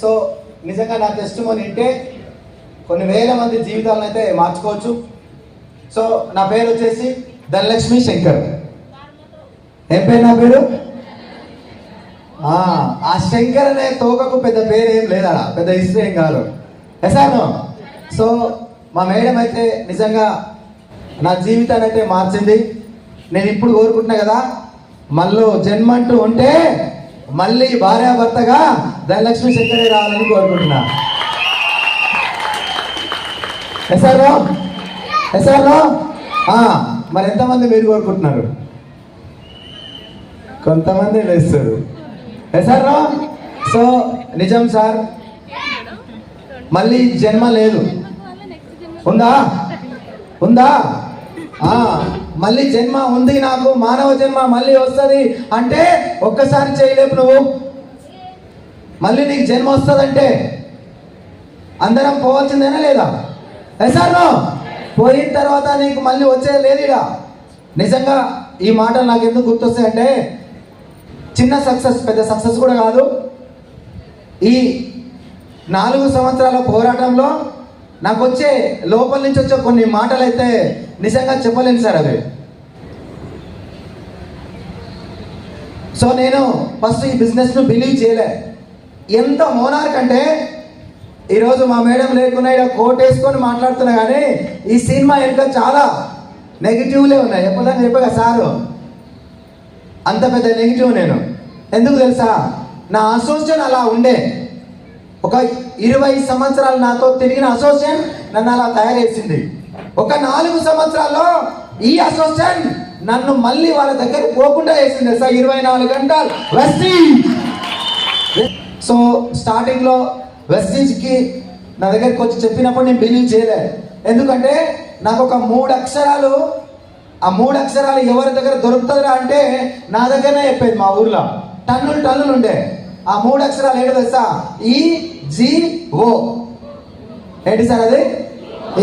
So నిజంగా నా test వింటే కొన్ని వేల మంది జీవితాలను అయితే మార్చుకోవచ్చు. సో నా పేరు వచ్చేసి ధనలక్ష్మి శంకర్. ఏం పేరు నా పేరు? ఆ, ఆ శంకర్ అనే తోకకు పెద్ద పేరు ఏం లేదా పెద్ద హిస్టరీ ఏం కాదు. ఎసాను సో మా మేడం అయితే నిజంగా నా జీవితాన్ని అయితే మార్చింది. నేను ఇప్పుడు కోరుకుంటున్నా కదా మళ్ళీ జన్మ అంటూ ఉంటే మళ్ళీ భార్యాభర్తగా ధనలక్ష్మి శంకరే రావాలని కోరుకుంటున్నా. ఎస్ఆర్ఓ? ఎస్ఆర్ఓ? మరి ఎంతమంది మీరు కోరుకుంటున్నారు? కొంతమంది వేస్తారు. ఎస్ఆర్ఓ? సో నిజం సార్. మళ్ళీ జన్మ లేదు. ఉందా? ఉందా? మళ్ళీ జన్మ ఉంది నాకు మానవ జన్మ మళ్ళీ వస్తుంది. అంటే ఒక్కసారి చేయలేపు నువ్వు. మళ్ళీ నీకు జన్మ వస్తుందంటే అందరం పోవాల్సిందేనా లేదా? ఎసారో పోయిన తర్వాత నీకు మళ్ళీ వచ్చేది లేదు ఇక. నిజంగా ఈ మాటలు నాకు ఎందుకు గుర్తొస్తాయంటే చిన్న సక్సెస్ పెద్ద సక్సెస్ కూడా కాదు. ఈ నాలుగు సంవత్సరాల పోరాటంలో నాకు వచ్చే లోపల నుంచి వచ్చే కొన్ని మాటలు అయితే నిజంగా చెప్పలేను సార్ అవి. సో నేను ఫస్ట్ ఈ బిజినెస్ను బిలీవ్ చేయలే. ఎంత మోనార్క్ అంటే ఈరోజు మా మేడం లేకున్నా ఇలా కోట్ వేసుకొని మాట్లాడుతున్నా కానీ ఈ సినిమా ఇంకా చాలా నెగిటివ్లే ఉన్నాయి. ఎప్పుడైనా చెప్పగా సారు? అంత పెద్ద నెగిటివ్ నేను. ఎందుకు తెలుసా? నా అసోసియేషన్ అలా ఉండే. ఒక ఇరవై సంవత్సరాలు నాతో తిరిగిన అసోసియేషన్ నన్ను అలా తయారు చేసింది. ఒక నాలుగు సంవత్సరాల్లో ఈ అసోసియేషన్ నన్ను మళ్ళీ వాళ్ళ దగ్గర పోకుండా వేసింది సార్ ఇరవై నాలుగు గంటలు. వెస్టీ సో స్టార్టింగ్లో వెస్టీజ్కి నా దగ్గరికి వచ్చి చెప్పినప్పుడు నేను బిలీవ్ చేయలే. ఎందుకంటే నాకు ఒక మూడు అక్షరాలు ఆ మూడు అక్షరాలు ఎవరి దగ్గర దొరుకుతుందిరా అంటే నా దగ్గరనే చెప్పేది మా ఊర్లో. టన్నులు టన్నులు ఉండే. ఆ మూడు అక్షరాలు ఏంటో తెలుసా? ఈ జి ఓ. ఏంటి సార్ అది?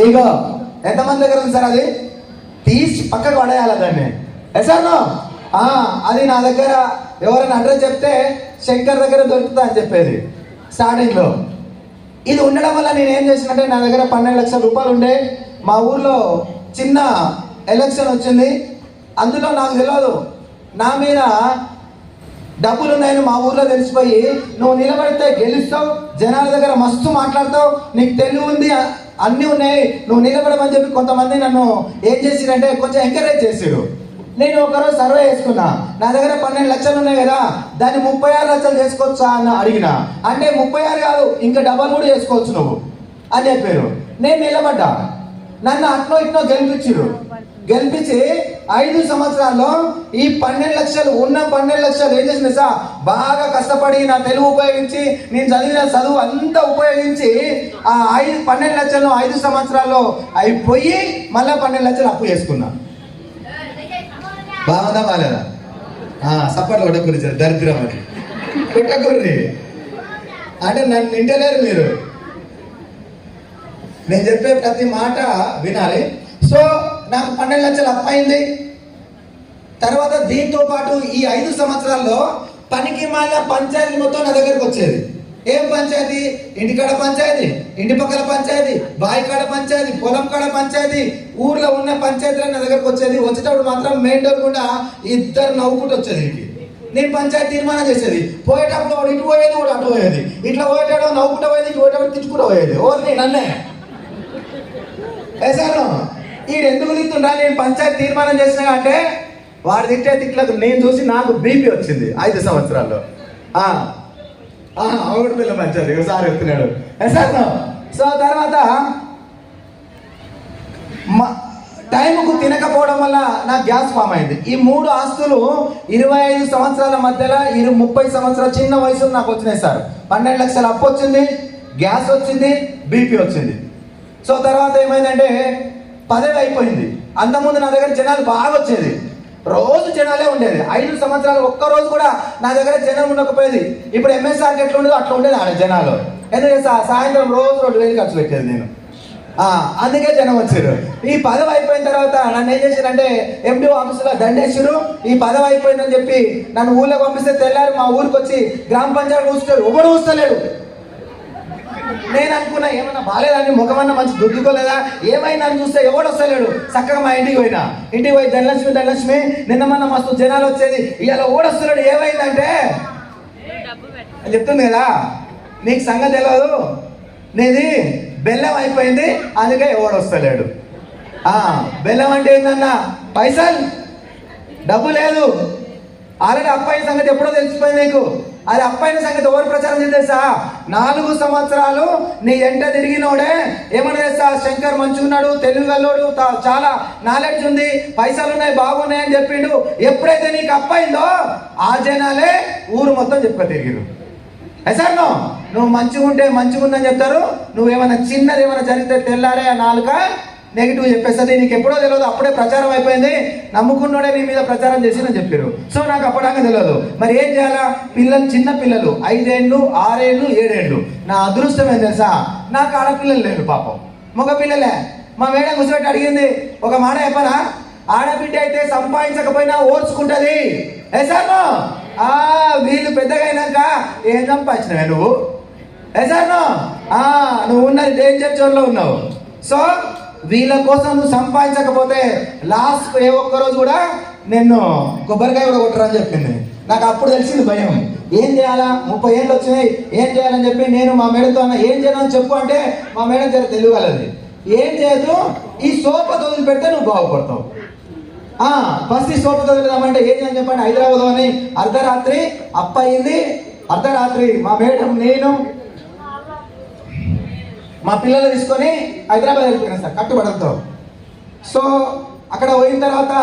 ఈగో ఎంతమంది దగ్గర ఉంది సార్ అది? తీసి పక్కకు పడేయాలి దాన్ని. ఎసాను అది నా దగ్గర ఎవరైనా అడ్రస్ చెప్తే శంకర్ దగ్గర దొరుకుతా అని చెప్పేది. స్టార్టింగ్లో. ఇది ఉండడం వల్ల నేను ఏం చేసినంటే నా దగ్గర పన్నెండు లక్షల రూపాయలు ఉండే. మా ఊర్లో చిన్న ఎలక్షన్ వచ్చింది. అందులో నాకు తెలియదు నా మీద డబ్బులు ఉన్నాయని మా ఊర్లో తెలిసిపోయి నువ్వు నిలబడితే గెలుస్తావు జనాల దగ్గర మస్తు మాట్లాడతావు నీకు తెలివి ఉంది అన్నీ ఉన్నాయి నువ్వు నిలబడమని చెప్పి కొంతమంది నన్ను ఏం చేసిరంటే కొంచెం ఎంకరేజ్ చేసారు నేను ఒకరోజు సర్వే చేసుకున్నా నా దగ్గర పన్నెండు లక్షలు ఉన్నాయి కదా దాన్ని ముప్పై ఆరు లక్షలు చేసుకోవచ్చా అని అడిగిన. అంటే ముప్పై ఆరు కాదు ఇంకా డబల్ కూడా చేసుకోవచ్చు నువ్వు. అని చెప్పారు. నేను నిలబడ్డా. నన్ను అట్నో ఇట్నో గెలిపించారు గెలిపించి ఐదు సంవత్సరాల్లో ఈ పన్నెండు లక్షలు ఉన్న పన్నెండు లక్షలు ఏం చేసింది సార్ బాగా కష్టపడి నా తెలుగు ఉపయోగించి నేను చదివిన చదువు అంతా ఉపయోగించి ఆ ఐదు పన్నెండు లక్షలు ఐదు సంవత్సరాల్లో అయిపోయి మళ్ళీ పన్నెండు లక్షలు అప్పు చేసుకున్నా. బాగుందా బాగాలేదా? సప్పట్లు కొట్టకూరి దరిద్రం అని కొట్టకూరి అంటే నన్ను నింటలేరు మీరు. నేను చెప్పే ప్రతి మాట వినాలి. సో నాకు పన్నెండు లక్షలు అప్పయింది. తర్వాత దీంతో పాటు ఈ ఐదు సంవత్సరాల్లో పనికి మాలిన పంచాయతీ మొత్తం నా దగ్గరకు వచ్చేది. ఏం పంచాయతీ? ఇంటికాడ పంచాయతీ ఇంటి పక్కల పంచాయతీ బావి కాడ పంచాయతీ పొలం కాడ పంచాయతీ ఊర్లో ఉన్న పంచాయతీలో నా దగ్గరకు వచ్చేది. వచ్చేటప్పుడు మాత్రం మెయిన్ డోర్ కూడా ఇద్దరు నవ్వుకుంటూ వచ్చేది ఇంటికి. నేను పంచాయతీ తీర్మానం చేసేది. పోయేటప్పుడు వాడు ఇటు పోయేది వాడు అటు పోయేది. ఇట్లా పోయేటప్పుడు నవ్వుకుంటూ పోయేది ఇటు పోయేటప్పుడు తిట్టుకుంటూ పోయేది. ఓన్లీ నన్నే. వేసాను ఈడు ఎందుకు తిట్టుండ్రా? నేను పంచాయతీ తీర్మానం చేసినా అంటే వాడు తిట్టే తిట్లకు నేను చూసి నాకు బీపీ వచ్చింది ఐదు సంవత్సరాల్లో. ఆ, పిల్ల పంచాయతీ ఒకసారి చెప్తున్నాడు. సో తర్వాత టైంకు తినకపోవడం వల్ల నాకు గ్యాస్ ఫామ్ అయింది. ఈ మూడు ఆస్తులు ఇరవై ఐదు సంవత్సరాల మధ్యలో ఇరు ముప్పై సంవత్సరాల చిన్న వయసులో నాకు వచ్చినాయి సార్. పన్నెండు లక్షల అప్పు వచ్చింది గ్యాస్ వచ్చింది బీపీ వచ్చింది. సో తర్వాత ఏమైందంటే పదవి అయిపోయింది. అంతకుముందు నా దగ్గర జనాలు బాగా వచ్చేది. రోజు జనాలే ఉండేది. ఐదు సంవత్సరాలు ఒక్క రోజు కూడా నా దగ్గర జనం ఉండకపోయేది. ఇప్పుడు ఎంఎస్ఆర్ ఎట్లా ఉండేదో అట్లా ఉండేది ఆడ జనాలు. ఎందుకంటే సార్ సాయంత్రం రోజు రెండు వేలు ఖర్చు పెట్టేది నేను. అందుకే జనం వచ్చారు. ఈ పదవి అయిపోయిన తర్వాత నన్ను ఏం చేశారంటే ఎండి ఆఫీసులో దండేశారు ఈ పదవి అయిపోయిందని చెప్పి నన్ను ఊళ్ళో పంపిస్తే తెల్లారు మా ఊరికి వచ్చి గ్రామ పంచాయతీ కూర్చుంటాడు ఎవడు కూస్తలేడు నేను అనుకున్నా ఏమన్నా బాగాలేదని ముఖమన్నా మంచి దుద్దుకోలేదా అని చూస్తే ఎవడు వస్తలేడు? చక్కగా మా ఇంటికి పోయినా. ఇంటికి పోయి ధనలక్ష్మి ధనలక్ష్మి నిన్న మన మస్తు జనాలు వచ్చేది. ఇవాళ ఓడొస్తున్నాడు ఏమైందంటే? చెప్తుంది కదా? నీకు సంగతి తెలియదు నీది బెల్లం అయిపోయింది అందుకే ఎవడు వస్తలేడు. ఆ, బెల్లం అంటే ఏందన్నా? పైసలు. డబ్బు లేదు. ఆల్రెడీ అప్పాయి సంగతి ఎప్పుడో తెలిసిపోయింది నీకు. అది అప్పైన సంగతి ఎవరు ప్రచారం చేసేసా నాలుగు సంవత్సరాలు నీ ఎంట తిరిగినోడే ఏమని చేస్తా శంకర్ మంచుకున్నాడు తెలుగు వెళ్ళోడు చాలా నాలెడ్జ్ ఉంది పైసలు ఉన్నాయి బాగున్నాయి అని చెప్పిండు. ఎప్పుడైతే నీకు అప్పైందో ఆ జనాలే ఊరు మొత్తం చెప్ప తిరిగిరు సార్ నువ్వు మంచిగా ఉంటే మంచిగా ఉందని చెప్తారు నువ్వేమైనా చిన్నది ఏమైనా జరిగితే తెల్లారే ఆ నాలుక నెగిటివ్ చెప్పేస్తుంది నీకు ఎప్పుడో తెలియదు అప్పుడే ప్రచారం అయిపోయింది. నమ్ముకున్నోడే నీ మీద ప్రచారం చేసిందని చెప్పారు. సో నాకు అప్పటిదాకా తెలియదు మరి ఏం చేయాలా? పిల్లలు చిన్న పిల్లలు ఐదేళ్ళు ఆరేళ్ళు ఏడేళ్ళు. నా అదృష్టం ఏం తెలుసా? నాకు ఆడపిల్లలు లేరు పాపం. మగ పిల్లలే. మా మేడం కూర్చోబెట్టి అడిగింది ఒక మాట చెప్పనా? ఆడబిడ్డ అయితే సంపాదించకపోయినా ఓర్చుకుంటది. ఏ సార్ ఆ వీళ్ళు పెద్దగా అయినాక ఏం సంపాదించినవే నువ్వు? ఏ సార్ ఆ నువ్వు ఉన్నది డేంజర్ జోన్లో ఉన్నావు. సో వీళ్ళ కోసం నువ్వు సంపాదించకపోతే లాస్ట్ ఏ ఒక్క రోజు కూడా నిన్ను కొబ్బరికాయ కూడా కొట్టరని చెప్పింది. నాకు అప్పుడు తెలిసింది భయం. ఏం చేయాలా? ముప్పై ఏళ్ళు వచ్చినాయి. ఏం చేయాలని చెప్పి నేను మా మేడంతో అన్న ఏం చేయాలని చెప్పు అంటే మా మేడం జర తెలియగలది ఏం చేయదు ఈ సోప తొదిలి పెడితే నువ్వు బాగుపడతావు. ఆ ఫస్ట్ ఈ సోప తొదిలిదామంటే ఏం చేయాలని చెప్పండి? హైదరాబాద్ అని అర్ధరాత్రి అప్పయింది. అర్ధరాత్రి మా మేడం నేను మా పిల్లలు తీసుకొని హైదరాబాద్ వెళ్ళిపోయినా సార్ కట్టుబడలతో సో అక్కడ పోయిన తర్వాత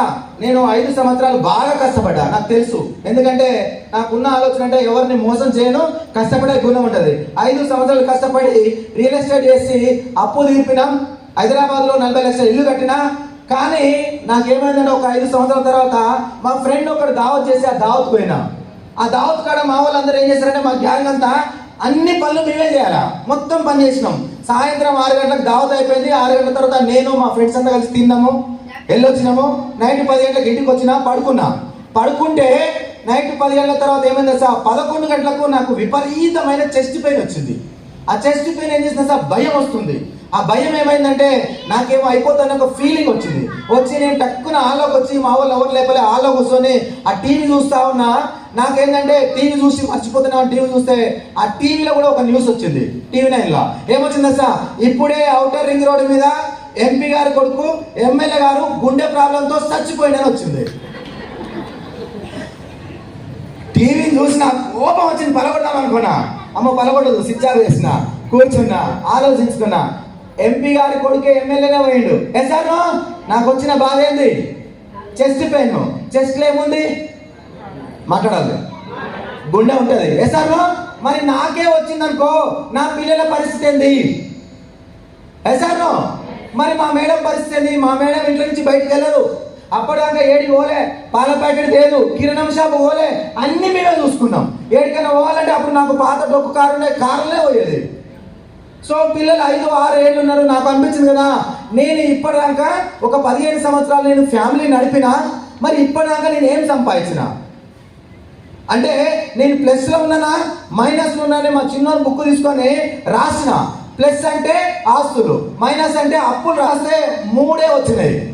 నేను ఐదు సంవత్సరాలు బాగా కష్టపడ్డా నాకు తెలుసు. ఎందుకంటే నాకున్న ఆలోచన అంటే ఎవరిని మోసం చేయను కష్టపడే గుణం ఉంటుంది. ఐదు సంవత్సరాలు కష్టపడి రియల్ ఎస్టేట్ చేసి అప్పు తీర్పినాం. హైదరాబాద్లో నలభై లక్షల ఇల్లు కట్టినా కానీ నాకేమైందంటే ఒక ఐదు సంవత్సరాల తర్వాత మా ఫ్రెండ్ ఒకడు దావత్ చేసి ఆ దావత్ పోయినా. ఆ దావత్ కాడ మా వాళ్ళందరూ ఏం చేశారంటే మా గ్యాంగ్ అంతా అన్ని పనులు మేమే చేయాలా. మొత్తం పని చేసినాం. సాయంత్రం ఆరు గంటలకు దావత్ అయిపోయింది. ఆరు గంటల తర్వాత నేను మా ఫ్రెండ్స్ అంతా కలిసి తిన్నాము. వెళ్ళొచ్చినాము. నైట్ పది గంటలకు ఇంటికి వచ్చినా పడుకున్నా. పడుకుంటే నైట్ పది గంటల తర్వాత ఏమైంది సార్ పదకొండు గంటలకు నాకు విపరీతమైన చెస్ట్ పెయిన్ వచ్చింది. ఆ చెస్ట్ పెయిన్ ఏం చేసింది సార్ భయం వస్తుంది. ఆ భయం ఏమైందంటే నాకేమో అయిపోతాను ఒక ఫీలింగ్ వచ్చింది. వచ్చి నేను టక్కున ఆలోకి వచ్చి మా వాళ్ళు ఎవరు లేపలే ఆలో కూర్చొని ఆ టీవీ చూస్తా ఉన్నా నాకేంటంటే టీవీ చూసి మర్చిపోతున్నా టీవీ చూస్తే ఆ టీవీలో కూడా ఒక న్యూస్ వచ్చింది. టీవీ నైన్లో ఏమొచ్చింది సార్? ఇప్పుడే అవుటర్ రింగ్ రోడ్డు మీద ఎంపీ గారి కొడుకు ఎమ్మెల్యే గారు గుండె ప్రాబ్లంతో చచ్చిపోయిందని వచ్చింది. టీవీ చూసి నాకు కోపం వచ్చింది పలగొడదాం అనుకున్నా అమ్మ పలగొడదు స్విచ్ ఆఫ్ చేసిన కూర్చున్నా ఆలోచించుకున్నా. ఎంపీ గారి కొడుకే ఎమ్మెల్యేనే పోయిండు. ఏ నాకు వచ్చిన బాధ ఏంది? చెస్ట్ పెయిన్ చెస్ట్లో ఏముంది? మాట్లాడాలి. గుండె ఉంటుంది. ఏ మరి నాకే వచ్చిందనుకో నా పిల్లల పరిస్థితి ఏంది? ఏ మరి మా మేడం పరిస్థితి ఏంది? మా మేడం ఇంట్లో నుంచి బయటకు వెళ్ళదు. అప్పటిదాకా ఏడి పోలే పాల ప్యాకెట్ లేదు కిరణం షాప్ పోలే అన్ని మేమే చూసుకున్నాం. ఏడికైనా పోవాలంటే అప్పుడు నాకు పాత డొక్కు కారు ఉండే కారులే పోయేది. సో పిల్లలు ఐదు ఆరు ఏళ్ళు ఉన్నారు నాకు అనిపించింది కదా నేను ఇప్పటిదాకా ఒక పదిహేను సంవత్సరాలు నేను ఫ్యామిలీ నడిపినా మరి ఇప్పటిదాకా నేను ఏం సంపాదించిన? అంటే నేను ప్లస్లో ఉన్నానా మైనస్లో ఉన్నానే మా చిన్న బుక్ తీసుకొని రాసిన. ప్లస్ అంటే ఆస్తులు మైనస్ అంటే అప్పులు రాస్తే మూడే వచ్చినాయి.